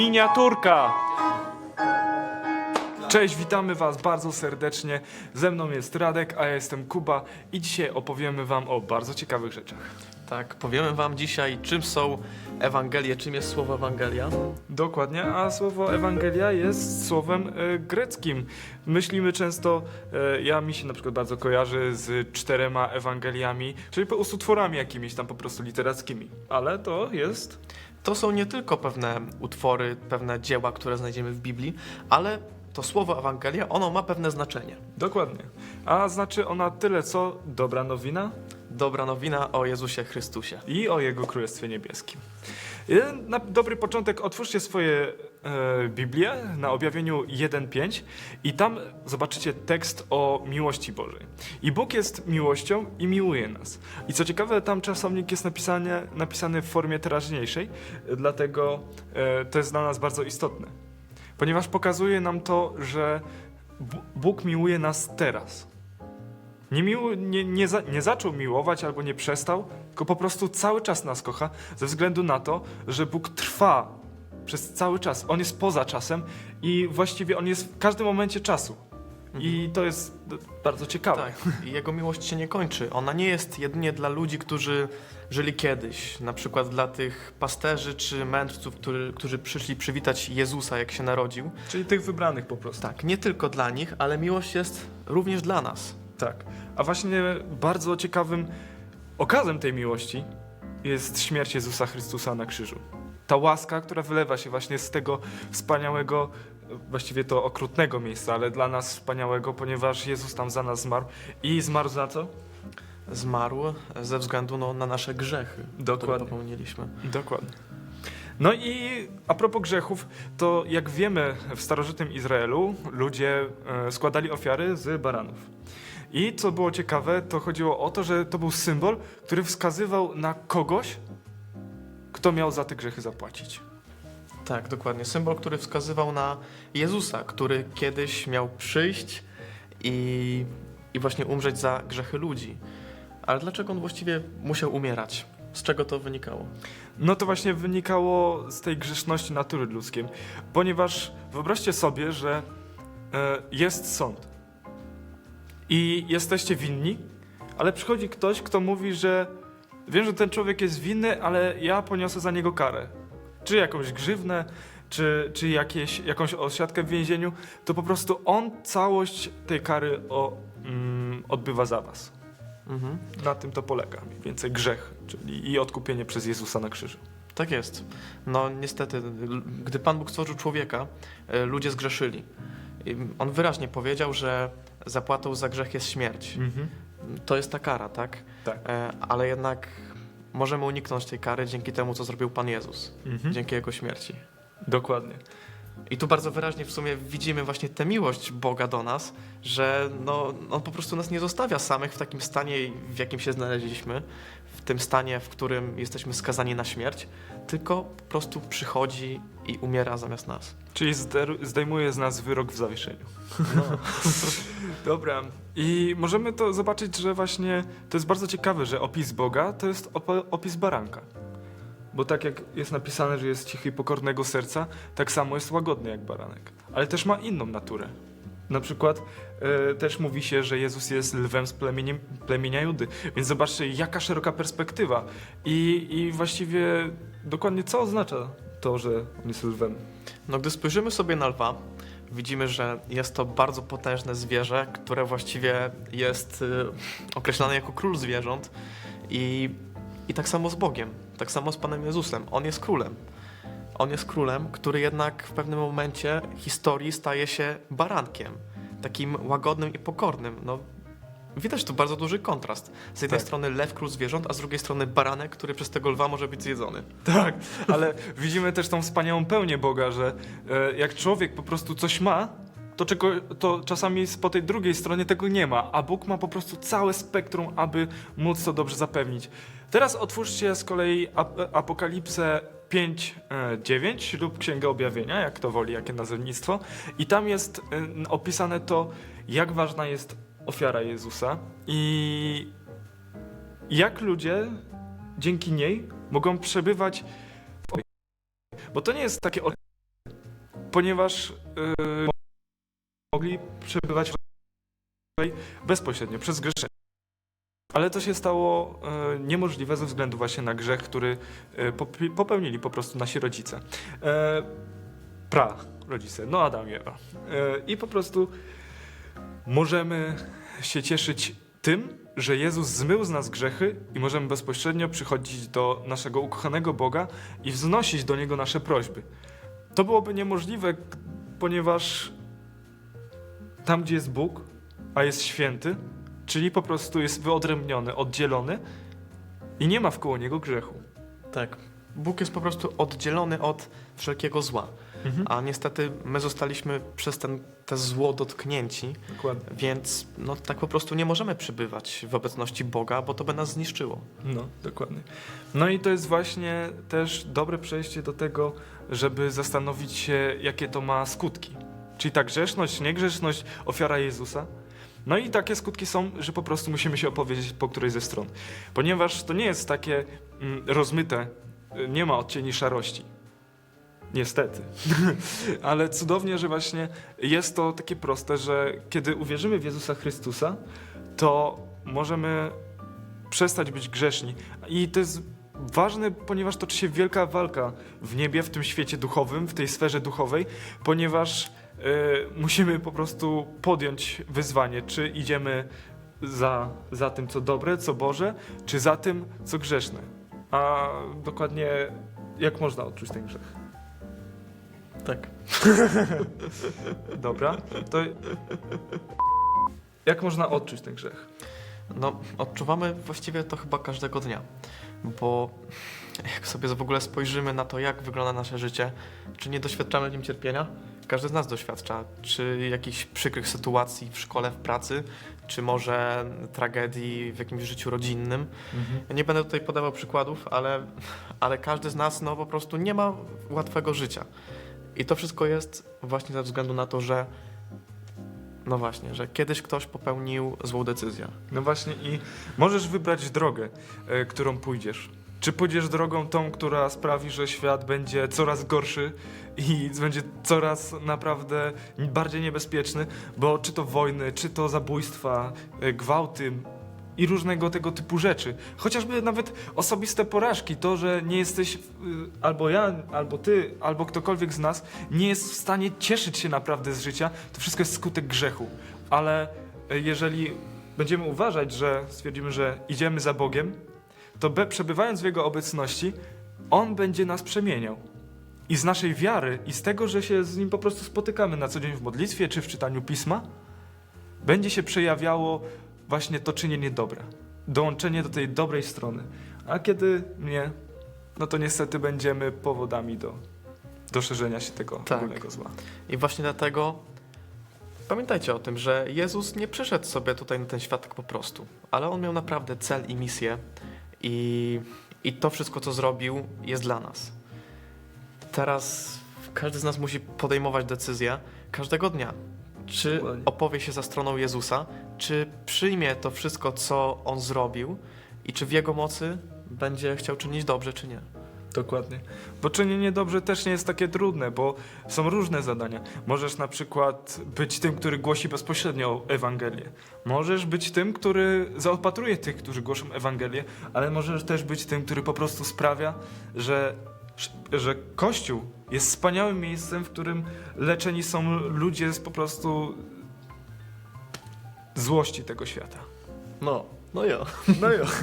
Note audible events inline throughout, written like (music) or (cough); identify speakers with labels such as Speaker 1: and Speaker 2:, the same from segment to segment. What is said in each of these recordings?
Speaker 1: Miniaturka! Cześć, witamy Was bardzo serdecznie. Ze mną jest Radek, a ja jestem Kuba i dzisiaj opowiemy Wam o bardzo ciekawych rzeczach.
Speaker 2: Tak, powiemy wam dzisiaj, czym są Ewangelie, czym jest słowo Ewangelia.
Speaker 1: Dokładnie, a słowo Ewangelia jest słowem e, greckim. Myślimy często, e, ja mi się na przykład bardzo kojarzy z czterema Ewangeliami, czyli po prostu tworami jakimiś tam po prostu literackimi. Ale to jest
Speaker 2: To są nie tylko pewne utwory, pewne dzieła, które znajdziemy w Biblii, ale to słowo Ewangelia, ono ma pewne znaczenie.
Speaker 1: dokładnie. A znaczy ona tyle co dobra nowina
Speaker 2: Dobra nowina o Jezusie Chrystusie.
Speaker 1: i o Jego Królestwie Niebieskim. I Na dobry początek otwórzcie swoje e, Biblię na objawieniu 1.5 i tam zobaczycie tekst o miłości Bożej. I Bóg jest miłością i miłuje nas. I co ciekawe, tam czasownik jest napisany, napisany w formie teraźniejszej, dlatego e, to jest dla nas bardzo istotne. Ponieważ pokazuje nam to, że Bóg miłuje nas teraz. Nie, nie, nie, za, nie zaczął miłować albo nie przestał, tylko po prostu cały czas nas kocha, ze względu na to, że Bóg trwa przez cały czas. On jest poza czasem i właściwie on jest w każdym momencie czasu. I to jest bardzo ciekawe.
Speaker 2: Tak, i jego miłość się nie kończy. Ona nie jest jedynie dla ludzi, którzy żyli kiedyś, na przykład dla tych pasterzy czy mędrców, którzy, którzy przyszli przywitać Jezusa, jak się narodził.
Speaker 1: Czyli tych wybranych po prostu.
Speaker 2: Tak, nie tylko dla nich, ale miłość jest również dla nas.
Speaker 1: Tak. A właśnie bardzo ciekawym okazem tej miłości jest śmierć Jezusa Chrystusa na krzyżu. Ta łaska, która wylewa się właśnie z tego wspaniałego, właściwie to okrutnego miejsca, ale dla nas wspaniałego, ponieważ Jezus tam za nas zmarł. I zmarł za co?
Speaker 2: Zmarł ze względu no, na nasze grzechy,
Speaker 1: Dokładnie.
Speaker 2: które popełniliśmy.
Speaker 1: Dokładnie. No i a propos grzechów, to jak wiemy w starożytnym Izraelu ludzie e, składali ofiary z baranów. I co było ciekawe, to chodziło o to, że to był symbol, który wskazywał na kogoś, kto miał za te grzechy zapłacić.
Speaker 2: Tak, dokładnie. Symbol, który wskazywał na Jezusa, który kiedyś miał przyjść i, i właśnie umrzeć za grzechy ludzi. Ale dlaczego on właściwie musiał umierać? Z czego to wynikało?
Speaker 1: No to właśnie wynikało z tej grzeszności natury ludzkiej, ponieważ wyobraźcie sobie, że e, jest sąd i jesteście winni, ale przychodzi ktoś, kto mówi, że wiem, że ten człowiek jest winny, ale ja poniosę za niego karę. Czy jakąś grzywnę, czy, czy jakieś, jakąś osiadkę w więzieniu, to po prostu on całość tej kary o, mm, odbywa za was.
Speaker 2: Mhm.
Speaker 1: Na tym to polega mniej więcej grzech, czyli i odkupienie przez Jezusa na krzyżu.
Speaker 2: Tak jest. No niestety, gdy Pan Bóg stworzył człowieka, e, ludzie zgrzeszyli. On wyraźnie powiedział, że zapłatą za grzech jest śmierć.
Speaker 1: Mhm.
Speaker 2: To jest ta kara, tak?
Speaker 1: Tak.
Speaker 2: E, Ale jednak możemy uniknąć tej kary dzięki temu, co zrobił Pan Jezus,
Speaker 1: Mhm.
Speaker 2: dzięki Jego śmierci.
Speaker 1: Dokładnie.
Speaker 2: I tu bardzo wyraźnie w sumie widzimy właśnie tę miłość Boga do nas, że no, On po prostu nas nie zostawia samych w takim stanie, w jakim się znaleźliśmy, w tym stanie, w którym jesteśmy skazani na śmierć, tylko po prostu przychodzi i umiera zamiast nas.
Speaker 1: Czyli zdejmuje z nas wyrok w zawieszeniu.
Speaker 2: No. (laughs)
Speaker 1: Dobra. I możemy to zobaczyć, że właśnie to jest bardzo ciekawe, że opis Boga to jest op- opis baranka. Bo tak jak jest napisane, że jest cichy i pokornego serca, tak samo jest łagodny jak baranek. Ale też ma inną naturę. Na przykład e, też mówi się, że Jezus jest lwem z plemieniem, plemienia Judy. Więc zobaczcie, jaka szeroka perspektywa. I, I właściwie dokładnie co oznacza to, że on jest lwem.
Speaker 2: no gdy spojrzymy sobie na lwa, widzimy, że jest to bardzo potężne zwierzę, które właściwie jest y, określane jako król zwierząt i, i tak samo z Bogiem, tak samo z Panem Jezusem. On jest królem. On jest królem, który jednak w pewnym momencie historii staje się barankiem, takim łagodnym i pokornym. No, widać tu bardzo duży kontrast. Z jednej
Speaker 1: Tak.
Speaker 2: strony lew, król zwierząt, a z drugiej strony baranek, który przez tego lwa może być zjedzony.
Speaker 1: Tak, ale widzimy też tą wspaniałą pełnię Boga, że e, jak człowiek po prostu coś ma, to, czego, to czasami z- po tej drugiej stronie tego nie ma, a Bóg ma po prostu całe spektrum, aby móc to dobrze zapewnić. Teraz otwórzcie z kolei ap- Apokalipsę 5, e, 9 lub Księgę Objawienia, jak to woli, jakie nazewnictwo. I tam jest e, opisane to, jak ważna jest ofiara Jezusa i jak ludzie dzięki niej mogą przebywać w Bo to nie jest takie ponieważ yy, mogli przebywać bezpośrednio przez grzeszenie. Ale to się stało e, niemożliwe ze względu właśnie na grzech, który popi- popełnili po prostu nasi rodzice. E, pra rodzice, no Adam i Ewa. E, I po prostu możemy się cieszyć tym, że Jezus zmył z nas grzechy i możemy bezpośrednio przychodzić do naszego ukochanego Boga i wznosić do Niego nasze prośby. To byłoby niemożliwe, ponieważ tam, gdzie jest Bóg, a jest święty, czyli po prostu jest wyodrębniony, oddzielony i nie ma wkoło Niego grzechu.
Speaker 2: Tak. Bóg jest po prostu oddzielony od wszelkiego zła. A niestety my zostaliśmy przez ten, te zło dotknięci,
Speaker 1: Dokładnie.
Speaker 2: więc no, tak po prostu nie możemy przybywać w obecności Boga, bo to by nas zniszczyło.
Speaker 1: No, dokładnie. No i to jest właśnie też dobre przejście do tego, żeby zastanowić się, jakie to ma skutki. Czyli ta grzeszność, niegrzeszność, ofiara Jezusa. No i takie skutki są, że po prostu musimy się opowiedzieć po której ze stron. Ponieważ to nie jest takie mm, rozmyte, y, nie ma odcieni szarości. Niestety. (laughs) Ale cudownie, że właśnie jest to takie proste, że kiedy uwierzymy w Jezusa Chrystusa, to możemy przestać być grzeszni. I to jest ważne, ponieważ toczy się wielka walka w niebie, w tym świecie duchowym, w tej sferze duchowej, ponieważ e, musimy po prostu podjąć wyzwanie, czy idziemy za, za tym, co dobre, co Boże, czy za tym, co grzeszne. A dokładnie jak można odczuć ten grzech?
Speaker 2: Tak. (laughs)
Speaker 1: Dobra, to jak można odczuć ten grzech?
Speaker 2: No, odczuwamy właściwie to chyba każdego dnia, bo jak sobie w ogóle spojrzymy na to, jak wygląda nasze życie, czy nie doświadczamy w nim cierpienia? Każdy z nas doświadcza, czy jakichś przykrych sytuacji w szkole, w pracy, czy może tragedii w jakimś życiu rodzinnym. Ja nie będę tutaj podawał przykładów, ale, ale każdy z nas no, po prostu nie ma łatwego życia. I to wszystko jest właśnie ze względu na to, że no właśnie, że kiedyś ktoś popełnił złą decyzję.
Speaker 1: No właśnie i możesz wybrać drogę, e, którą pójdziesz. Czy pójdziesz drogą tą, która sprawi, że świat będzie coraz gorszy i będzie coraz naprawdę bardziej niebezpieczny, bo czy to wojny, czy to zabójstwa, e, gwałty i różnego tego typu rzeczy. Chociażby nawet osobiste porażki, to, że nie jesteś, y, albo ja, albo ty, albo ktokolwiek z nas nie jest w stanie cieszyć się naprawdę z życia, to wszystko jest skutek grzechu. Ale e, jeżeli będziemy uważać, że stwierdzimy, że idziemy za Bogiem, to przebywając w Jego obecności, On będzie nas przemieniał. I z naszej wiary i z tego, że się z Nim po prostu spotykamy na co dzień w modlitwie czy w czytaniu Pisma, będzie się przejawiało właśnie to czynienie dobra. Dołączenie do tej dobrej strony. A kiedy nie, no to niestety będziemy powodami do, do szerzenia się tego
Speaker 2: Tak.
Speaker 1: ogólnego zła.
Speaker 2: I właśnie dlatego pamiętajcie o tym, że Jezus nie przyszedł sobie tutaj na ten świat tak po prostu, ale on miał naprawdę cel i misję i, i to wszystko, co zrobił, jest dla nas. Teraz każdy z nas musi podejmować decyzję każdego dnia. Czy opowie się za stroną Jezusa, czy przyjmie to wszystko, co on zrobił i czy w jego mocy będzie chciał czynić dobrze, czy nie.
Speaker 1: Dokładnie. Bo czynienie dobrze też nie jest takie trudne, bo są różne zadania. Możesz na przykład być tym, który głosi bezpośrednio Ewangelię. Możesz być tym, który zaopatruje tych, którzy głoszą Ewangelię, ale możesz też być tym, który po prostu sprawia, że, że Kościół jest wspaniałym miejscem, w którym leczeni są ludzie z po prostu złości tego świata.
Speaker 2: No, no jo.
Speaker 1: No jo. (laughs)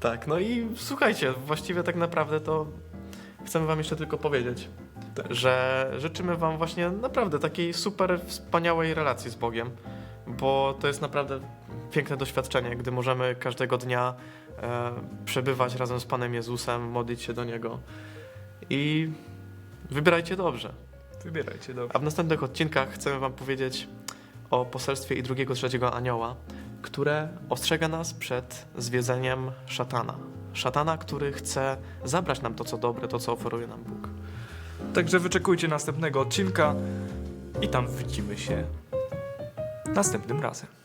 Speaker 2: Tak, no i słuchajcie, właściwie tak naprawdę to chcemy wam jeszcze tylko powiedzieć,
Speaker 1: Tak.
Speaker 2: że życzymy wam właśnie naprawdę takiej super wspaniałej relacji z Bogiem, bo to jest naprawdę piękne doświadczenie, gdy możemy każdego dnia e, przebywać razem z Panem Jezusem, modlić się do Niego i wybierajcie dobrze.
Speaker 1: Wybierajcie, dobrze.
Speaker 2: A w następnych odcinkach chcemy Wam powiedzieć o poselstwie i drugiego, trzeciego anioła, które ostrzega nas przed zwiedzeniem szatana. Szatana, który chce zabrać nam to, co dobre, to, co oferuje nam Bóg.
Speaker 1: Także wyczekujcie następnego odcinka i tam widzimy się następnym razem.